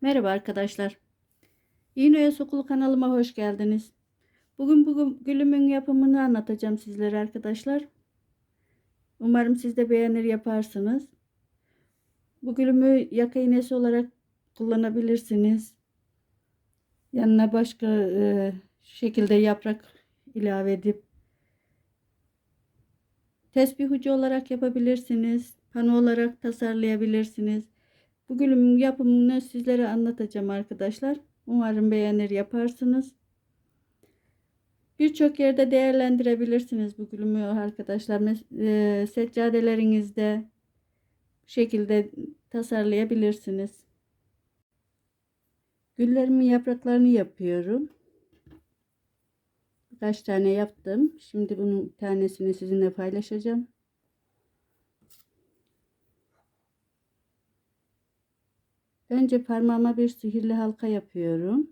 Merhaba arkadaşlar. İğneye Sokulu kanalıma hoş geldiniz. Bugün bu gülümün yapımını anlatacağım sizlere arkadaşlar. Umarım siz de beğenir yaparsınız. Bu gülümü yaka iğnesi olarak kullanabilirsiniz. Yanına başka e, şekilde yaprak ilave edip tesbih ucu olarak yapabilirsiniz. Pano olarak tasarlayabilirsiniz. Bu gülümün yapımını sizlere anlatacağım arkadaşlar. Umarım beğenir yaparsınız. Birçok yerde değerlendirebilirsiniz bu gülümü arkadaşlar. E, seccadelerinizde bu şekilde tasarlayabilirsiniz. Güllerimin yapraklarını yapıyorum. Birkaç tane yaptım. Şimdi bunun tanesini sizinle paylaşacağım. Önce parmağıma bir sihirli halka yapıyorum.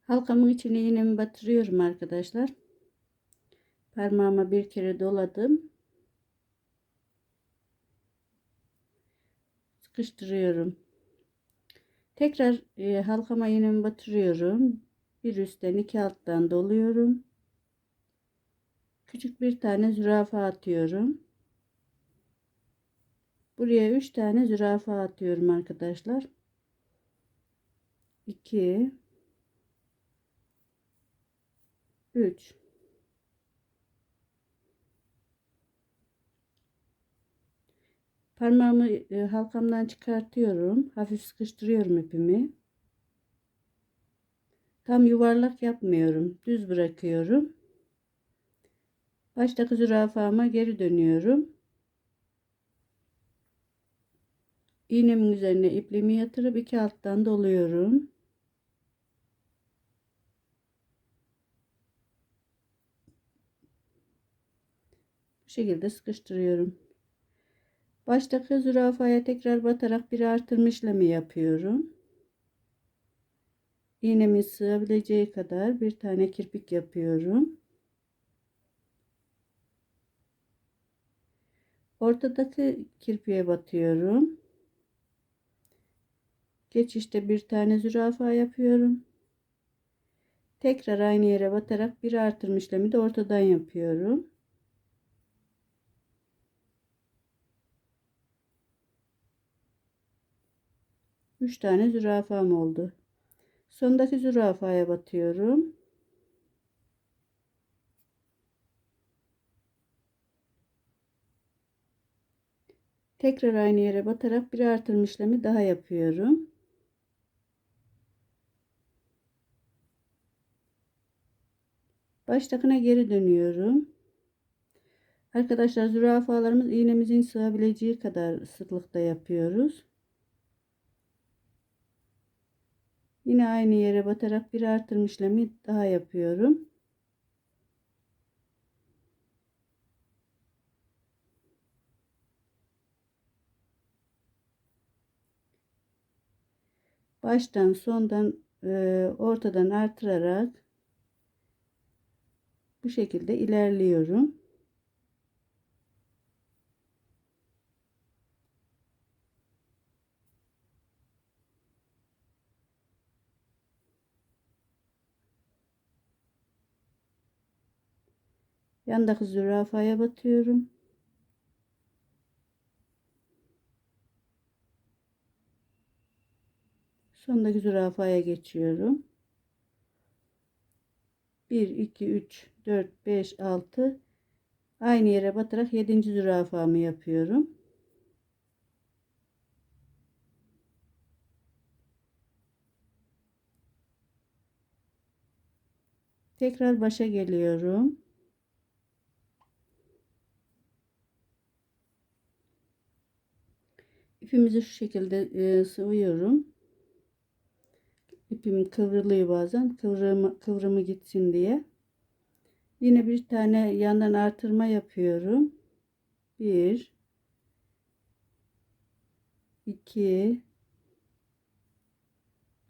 Halkamın içine iğnemi batırıyorum arkadaşlar. Parmağıma bir kere doladım. Sıkıştırıyorum. Tekrar e, halkama iğnemi batırıyorum bir üstten iki alttan doluyorum. Küçük bir tane zürafa atıyorum. Buraya üç tane zürafa atıyorum arkadaşlar. 2 3 Parmağımı e, halkamdan çıkartıyorum. Hafif sıkıştırıyorum ipimi. Tam yuvarlak yapmıyorum. Düz bırakıyorum. Baştaki zürafama geri dönüyorum. İğnemin üzerine ipliğimi yatırıp iki alttan doluyorum. Bu şekilde sıkıştırıyorum. Baştaki zürafaya tekrar batarak bir artırma işlemi yapıyorum iğnemin sığabileceği kadar bir tane kirpik yapıyorum. Ortadaki kirpiğe batıyorum. Geçişte bir tane zürafa yapıyorum. Tekrar aynı yere batarak bir artırma işlemi de ortadan yapıyorum. Üç tane zürafam oldu. Sondaki zürafaya batıyorum. Tekrar aynı yere batarak bir artırma işlemi daha yapıyorum. Baştakine geri dönüyorum. Arkadaşlar zürafalarımız iğnemizin sığabileceği kadar sıklıkta yapıyoruz. Yine aynı yere batarak bir artırma işlemi daha yapıyorum. Baştan sondan e, ortadan artırarak bu şekilde ilerliyorum. Yandaki zürafaya batıyorum. Sondaki zürafaya geçiyorum. 1 2 3 4 5 6 aynı yere batarak 7. zürafamı yapıyorum. Tekrar başa geliyorum. ipimizi şu şekilde e, sıvıyorum. İpim kıvrılıyor bazen. Kıvrımı, kıvrımı gitsin diye. Yine bir tane yandan artırma yapıyorum. 1 2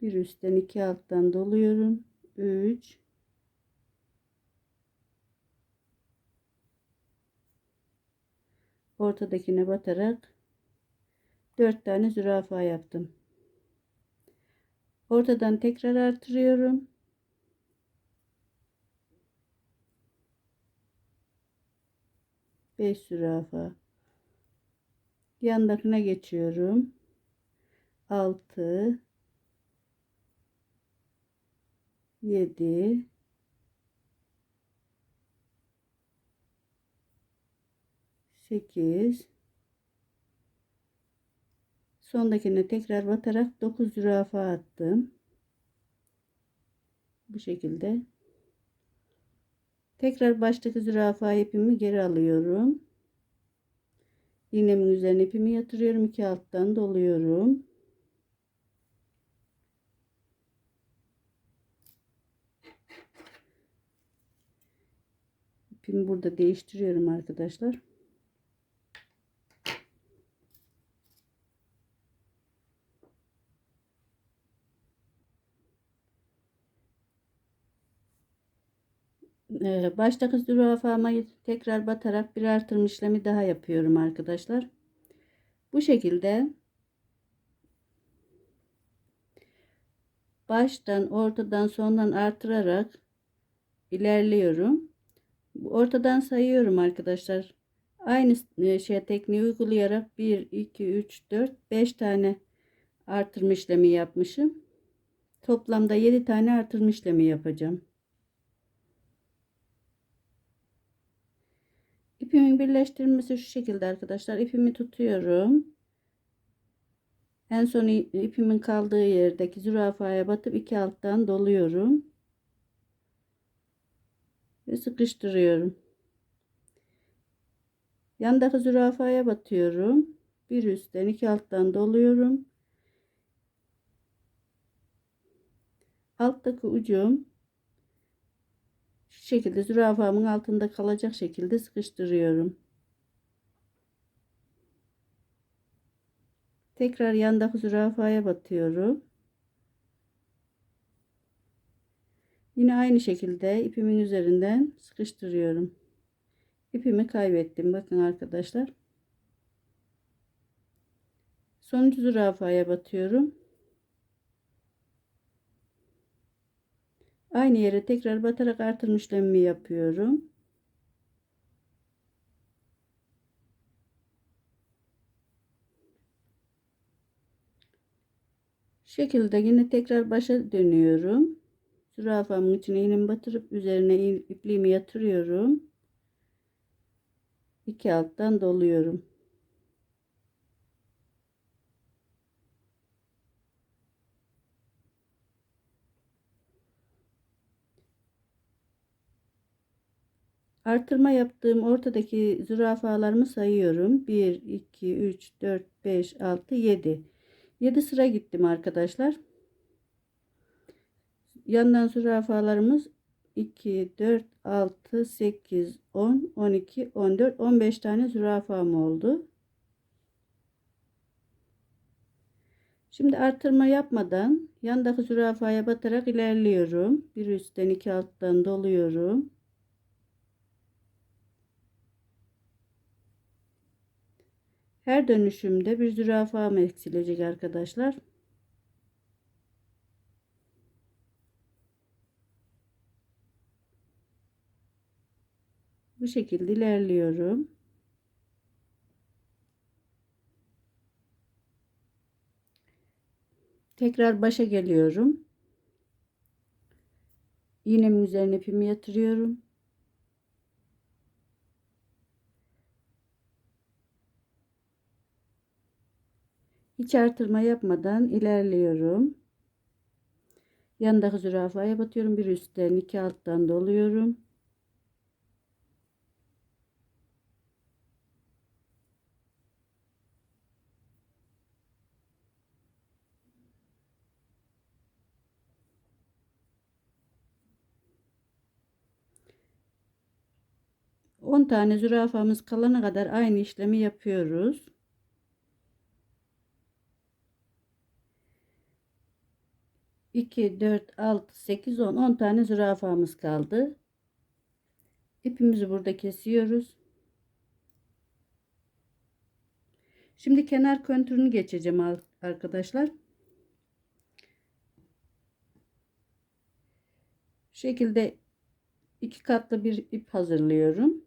bir üstten iki alttan doluyorum. 3 ortadakine batarak 4 tane zürafa yaptım. Ortadan tekrar artırıyorum. Beş zürafa. Yandakine geçiyorum. Altı. Yedi. Sekiz. Sondakine tekrar batarak 9 zürafa attım. Bu şekilde. Tekrar baştaki zürafa ipimi geri alıyorum. İğnemin üzerine ipimi yatırıyorum. iki alttan doluyorum. İpimi burada değiştiriyorum arkadaşlar. Baştaki zürafama tekrar batarak bir artırma işlemi daha yapıyorum arkadaşlar. Bu şekilde baştan ortadan sondan artırarak ilerliyorum. Ortadan sayıyorum arkadaşlar. Aynı e, şey tekniği uygulayarak 1 2 3 4 5 tane artırma işlemi yapmışım. Toplamda 7 tane artırma işlemi yapacağım. İpimin birleştirilmesi şu şekilde arkadaşlar. İpimi tutuyorum. En son ipimin kaldığı yerdeki zürafaya batıp iki alttan doluyorum. Ve sıkıştırıyorum. Yandaki zürafaya batıyorum. Bir üstten iki alttan doluyorum. Alttaki ucum şekilde zürafamın altında kalacak şekilde sıkıştırıyorum. Tekrar yandaki zürafaya batıyorum. Yine aynı şekilde ipimin üzerinden sıkıştırıyorum. İpimi kaybettim. Bakın arkadaşlar. Sonuncu zürafaya batıyorum. Aynı yere tekrar batarak artırma işlemimi yapıyorum. şekilde yine tekrar başa dönüyorum. Zürafamın içine iğnemi batırıp üzerine ipliğimi yatırıyorum. İki alttan doluyorum. Artırma yaptığım ortadaki zürafalarımı sayıyorum. 1, 2, 3, 4, 5, 6, 7. 7 sıra gittim arkadaşlar. Yandan zürafalarımız 2, 4, 6, 8, 10, 12, 14, 15 tane zürafam oldu. Şimdi artırma yapmadan yandaki zürafaya batarak ilerliyorum. Bir üstten iki alttan doluyorum. Her dönüşümde bir zürafam eksilecek arkadaşlar. Bu şekilde ilerliyorum. Tekrar başa geliyorum. İğnemin üzerine ipimi yatırıyorum. Hiç artırma yapmadan ilerliyorum. Yanındaki zürafaya batıyorum. Bir üstten iki alttan doluyorum. On tane zürafamız kalana kadar aynı işlemi yapıyoruz. 2, 4, 6, 8, 10. 10 tane zürafamız kaldı. İpimizi burada kesiyoruz. Şimdi kenar kontürünü geçeceğim ar- arkadaşlar. Şu şekilde iki katlı bir ip hazırlıyorum.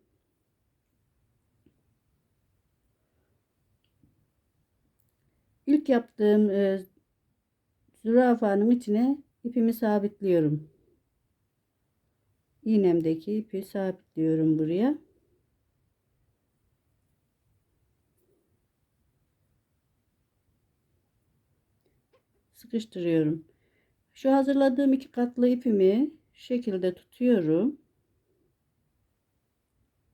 İlk yaptığım e, zürafanın içine ipimi sabitliyorum. İğnemdeki ipi sabitliyorum buraya. Sıkıştırıyorum. Şu hazırladığım iki katlı ipimi şu şekilde tutuyorum.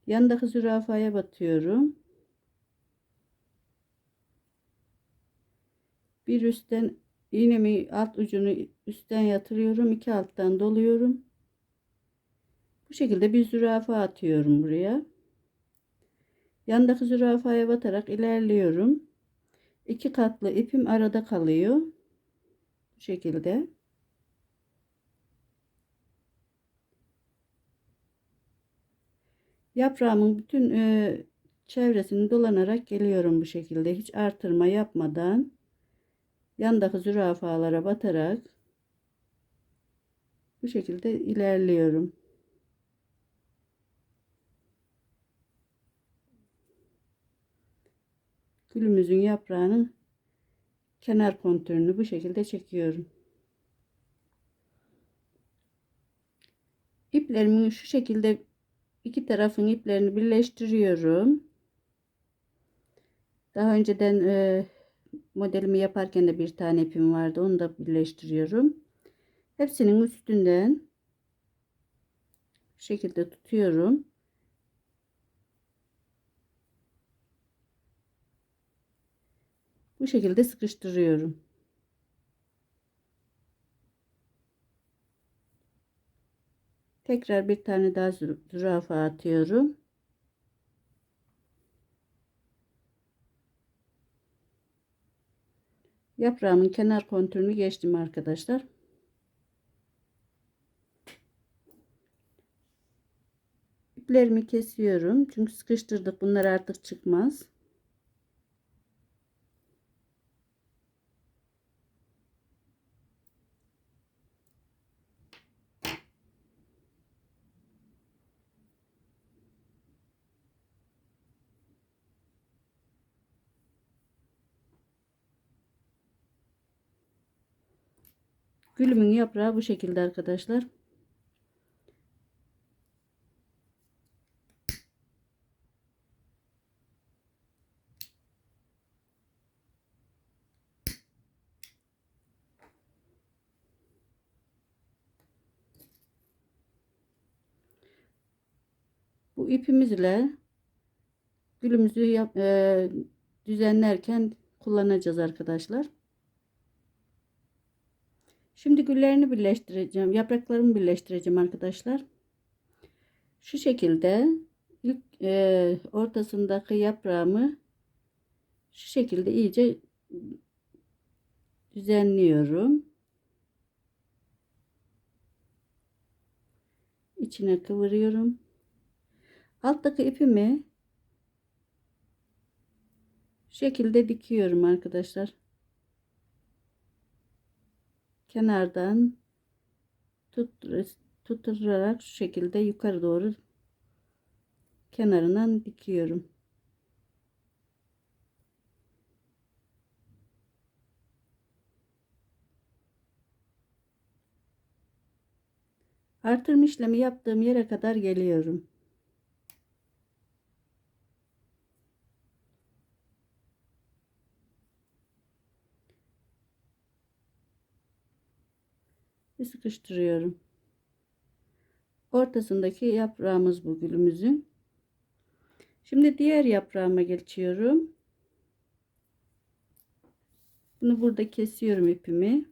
Yanındaki zürafaya batıyorum. Bir üstten iğnemi alt ucunu üstten yatırıyorum. iki alttan doluyorum. Bu şekilde bir zürafa atıyorum buraya. Yandaki zürafaya batarak ilerliyorum. İki katlı ipim arada kalıyor. Bu şekilde. Yaprağımın bütün e, çevresini dolanarak geliyorum bu şekilde. Hiç artırma yapmadan yandaki zürafalara batarak bu şekilde ilerliyorum. Gülümüzün yaprağının kenar kontürünü bu şekilde çekiyorum. İplerimin şu şekilde iki tarafın iplerini birleştiriyorum. Daha önceden e, modelimi yaparken de bir tane ipim vardı. Onu da birleştiriyorum. Hepsinin üstünden bu şekilde tutuyorum. Bu şekilde sıkıştırıyorum. Tekrar bir tane daha zürafa atıyorum. Yaprağımın kenar kontürünü geçtim arkadaşlar. İplerimi kesiyorum. Çünkü sıkıştırdık. Bunlar artık çıkmaz. Gülümün yaprağı bu şekilde arkadaşlar. Bu ipimizle gülümüzü yap, e, düzenlerken kullanacağız arkadaşlar. Şimdi güllerini birleştireceğim. Yapraklarımı birleştireceğim arkadaşlar. Şu şekilde ilk e, ortasındaki yaprağımı şu şekilde iyice düzenliyorum. İçine kıvırıyorum. Alttaki ipimi şekilde dikiyorum arkadaşlar kenardan tut, tutturarak şu şekilde yukarı doğru kenarından dikiyorum. Artırma işlemi yaptığım yere kadar geliyorum. Ve sıkıştırıyorum. Ortasındaki yaprağımız bu gülümüzün. Şimdi diğer yaprağıma geçiyorum. Bunu burada kesiyorum ipimi.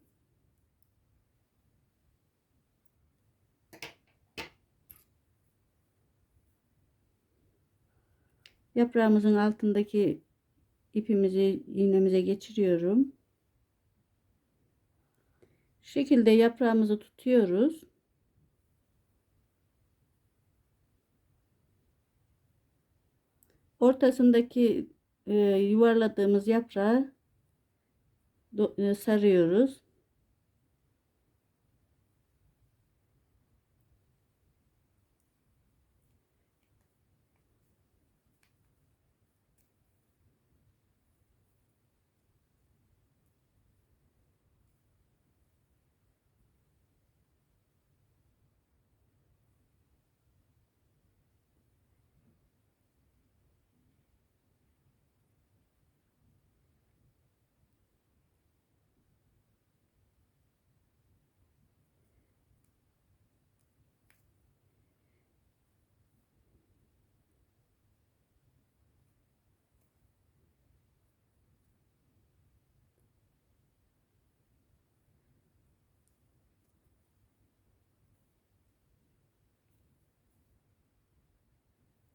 Yaprağımızın altındaki ipimizi iğnemize geçiriyorum. Şu şekilde yaprağımızı tutuyoruz. Ortasındaki e, yuvarladığımız yaprağı e, sarıyoruz.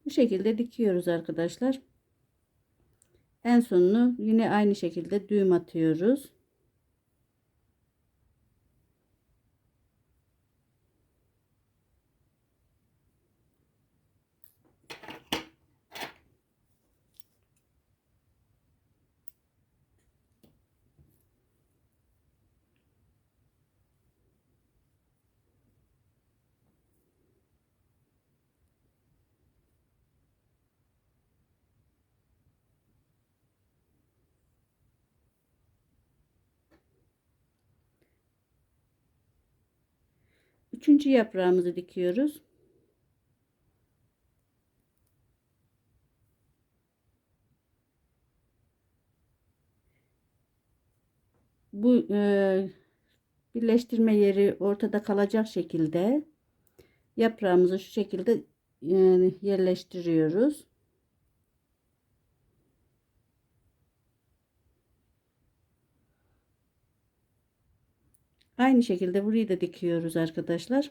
Bu şekilde dikiyoruz arkadaşlar. En sonunu yine aynı şekilde düğüm atıyoruz. Üçüncü yaprağımızı dikiyoruz. Bu e, birleştirme yeri ortada kalacak şekilde yaprağımızı şu şekilde e, yerleştiriyoruz. Aynı şekilde burayı da dikiyoruz arkadaşlar.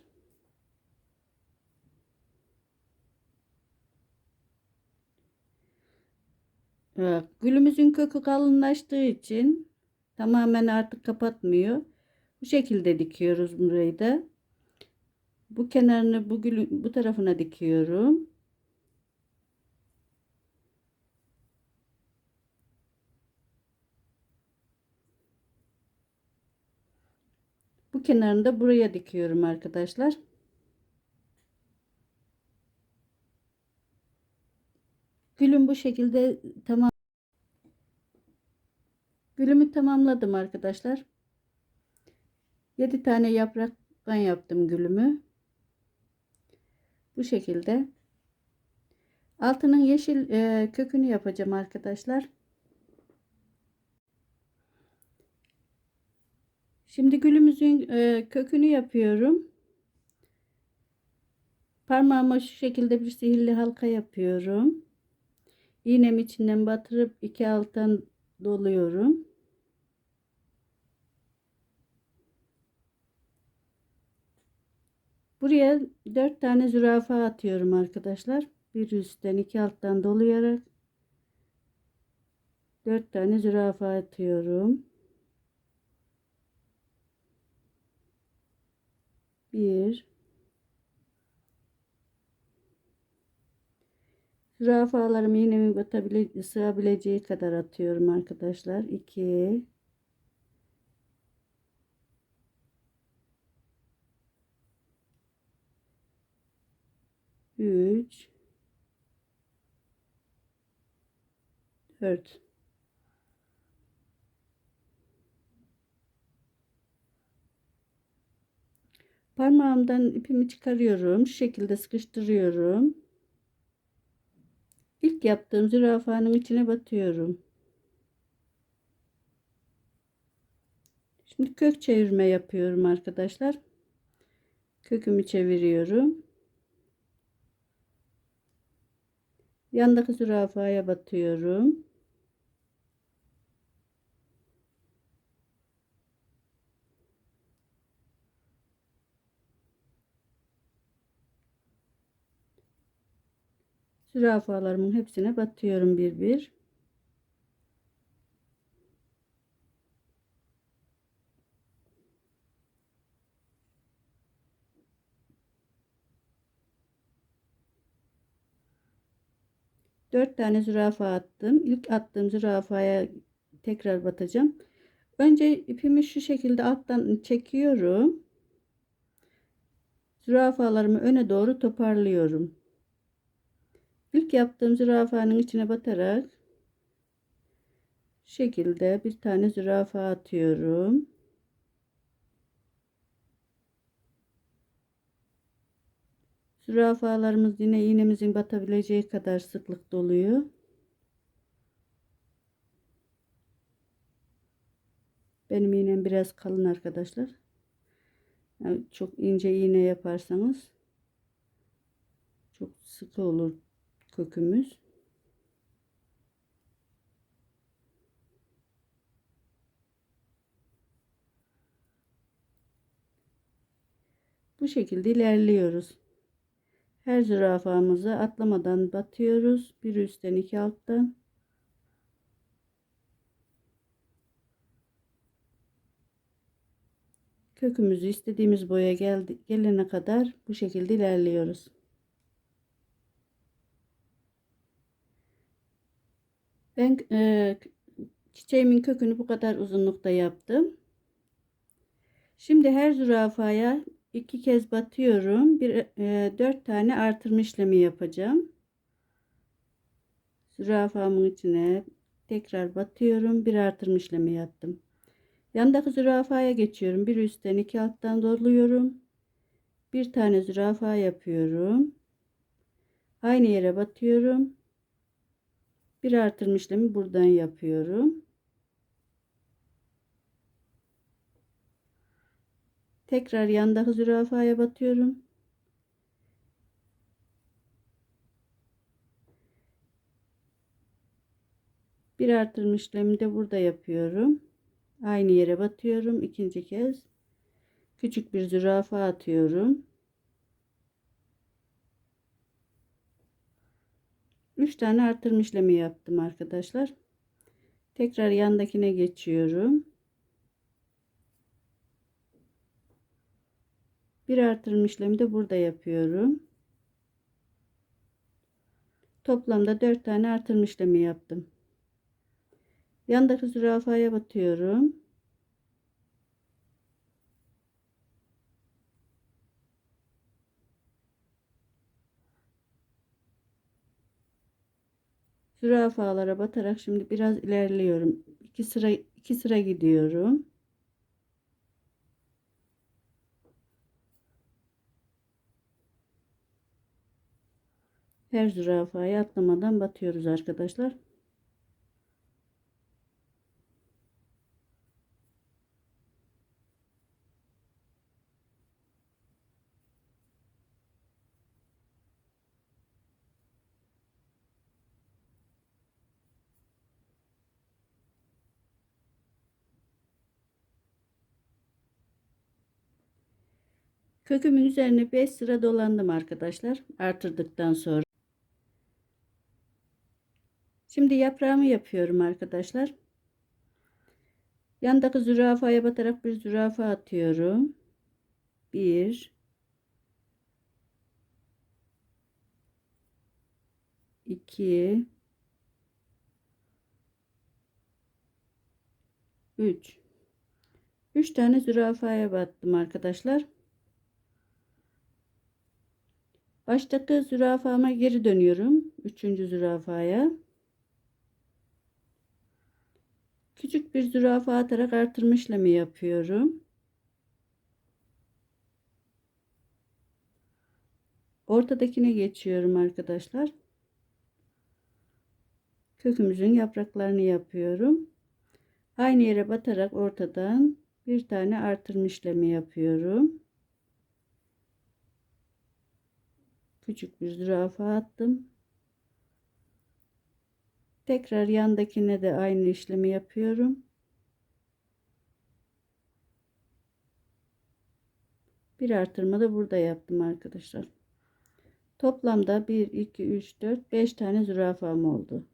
Evet, gülümüzün kökü kalınlaştığı için tamamen artık kapatmıyor. Bu şekilde dikiyoruz burayı da. Bu kenarını bu gülün bu tarafına dikiyorum. Kenarını da buraya dikiyorum arkadaşlar. Gülüm bu şekilde tamam. Gülümü tamamladım arkadaşlar. 7 tane yapraktan yaptım gülümü. Bu şekilde. Altının yeşil e, kökünü yapacağım arkadaşlar. Şimdi gülümüzün e, kökünü yapıyorum. Parmağıma şu şekilde bir sihirli halka yapıyorum. İğnemi içinden batırıp iki alttan doluyorum. Buraya dört tane zürafa atıyorum arkadaşlar. Bir üstten iki alttan dolayarak dört tane zürafa atıyorum. Bir. Zürafalarımı iğnemin batabile sığabileceği kadar atıyorum arkadaşlar. 2 3 4 Parmağımdan ipimi çıkarıyorum. Şu şekilde sıkıştırıyorum. İlk yaptığım zürafanın içine batıyorum. Şimdi kök çevirme yapıyorum arkadaşlar. Kökümü çeviriyorum. Yandaki zürafaya batıyorum. Zürafalarımın hepsine batıyorum bir bir. 4 tane zürafa attım. İlk attığım zürafaya tekrar batacağım. Önce ipimi şu şekilde alttan çekiyorum. Zürafalarımı öne doğru toparlıyorum. İlk yaptığım zürafanın içine batarak şekilde bir tane zürafa atıyorum. Zürafalarımız yine iğnemizin batabileceği kadar sıklık doluyor. Benim iğnem biraz kalın arkadaşlar. Yani çok ince iğne yaparsanız çok sıkı olur kökümüz. Bu şekilde ilerliyoruz. Her zürafamızı atlamadan batıyoruz. Bir üstten iki alttan. Kökümüzü istediğimiz boya geldi, gelene kadar bu şekilde ilerliyoruz. Ben e, çiçeğimin kökünü bu kadar uzunlukta yaptım. Şimdi her zürafaya iki kez batıyorum. Bir e, dört tane artırma işlemi yapacağım. Zürafamın içine tekrar batıyorum. Bir artırma işlemi yaptım. Yandaki zürafaya geçiyorum. Bir üstten iki alttan doluyorum. Bir tane zürafa yapıyorum. Aynı yere batıyorum. Bir artırma işlemi buradan yapıyorum. Tekrar yandaki zürafaya batıyorum. Bir artırma işlemi de burada yapıyorum. Aynı yere batıyorum. ikinci kez. Küçük bir zürafa atıyorum. 3 tane artırma işlemi yaptım arkadaşlar. Tekrar yandakine geçiyorum. Bir artırma işlemi de burada yapıyorum. Toplamda 4 tane artırma işlemi yaptım. Yandaki zürafaya batıyorum. Zürafalara batarak şimdi biraz ilerliyorum. İki sıra iki sıra gidiyorum. Her zürafaya atlamadan batıyoruz arkadaşlar. Kökümün üzerine 5 sıra dolandım arkadaşlar. Artırdıktan sonra. Şimdi yaprağımı yapıyorum arkadaşlar. Yandaki zürafaya batarak bir zürafa atıyorum. 1 2 3 3 tane zürafaya battım arkadaşlar. Baştaki zürafama geri dönüyorum. Üçüncü zürafaya. Küçük bir zürafa atarak artırma işlemi yapıyorum. Ortadakine geçiyorum arkadaşlar. Kökümüzün yapraklarını yapıyorum. Aynı yere batarak ortadan bir tane artırma işlemi yapıyorum. Küçük bir zürafa attım. Tekrar yandakine de aynı işlemi yapıyorum. Bir artırma da burada yaptım arkadaşlar. Toplamda 1, 2, 3, 4, 5 tane zürafam oldu.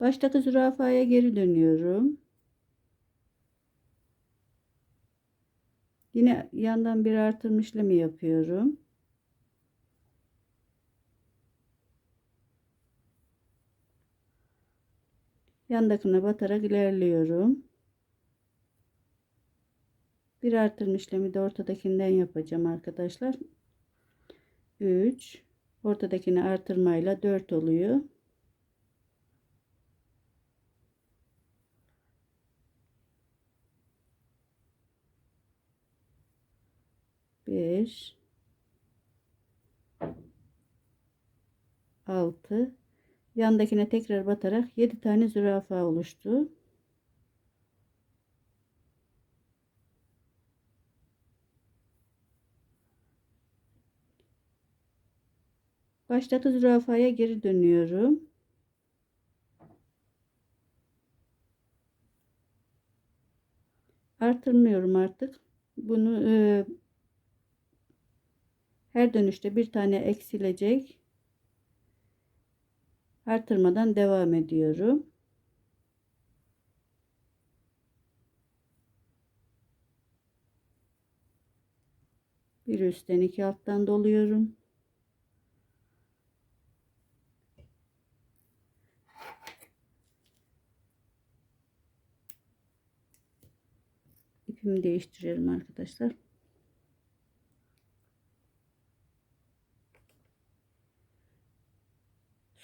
Baştaki zürafaya geri dönüyorum. Yine yandan bir artırma işlemi yapıyorum. Yandakine batarak ilerliyorum. Bir artırma işlemi de ortadakinden yapacağım arkadaşlar. 3 ortadakini artırmayla 4 oluyor. Beş, altı. Yandakine tekrar batarak 7 tane zürafa oluştu. Baştaki zürafaya geri dönüyorum. Artırmıyorum artık. Bunu e, her dönüşte bir tane eksilecek. Artırmadan devam ediyorum. Bir üstten iki alttan doluyorum. İpimi değiştiriyorum arkadaşlar.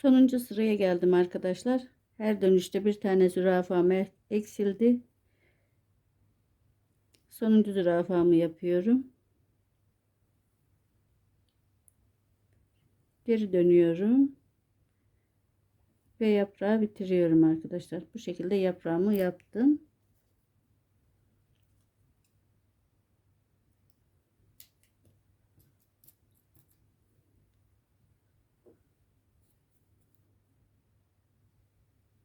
Sonuncu sıraya geldim arkadaşlar. Her dönüşte bir tane zürafam eksildi. Sonuncu zürafamı yapıyorum. Geri dönüyorum. Ve yaprağı bitiriyorum arkadaşlar. Bu şekilde yaprağımı yaptım.